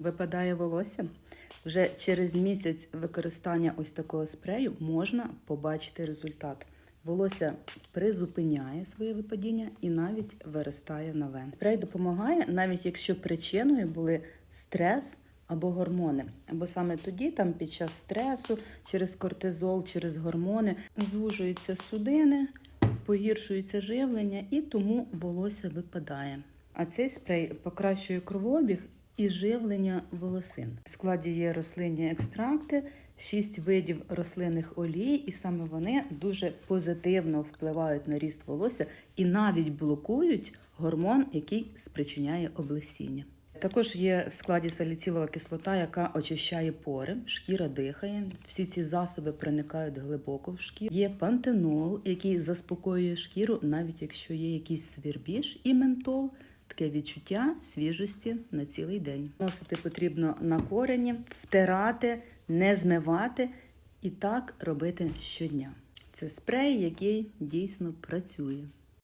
Випадає волосся. Вже через місяць використання ось такого спрею можна побачити результат. Волосся призупиняє своє випадіння і навіть виростає нове. Спрей допомагає, навіть якщо причиною були стрес або гормони. Або саме тоді, там під час стресу, через кортизол, через гормони, звужуються судини, погіршується живлення і тому волосся випадає. А цей спрей покращує кровообіг і живлення волосин. В складі є рослинні екстракти, шість видів рослинних олій, і саме вони дуже позитивно впливають на ріст волосся і навіть блокують гормон, який спричиняє облесіння. Також є в складі саліцилова кислота, яка очищає пори, шкіра дихає. Всі ці засоби проникають глибоко в шкіру. Є пантенол, який заспокоює шкіру, навіть якщо є якийсь свірбіж, і ментол. Таке відчуття свіжості на цілий день. Носити потрібно на корені, втирати, не змивати і так робити щодня. Це спрей, який дійсно працює.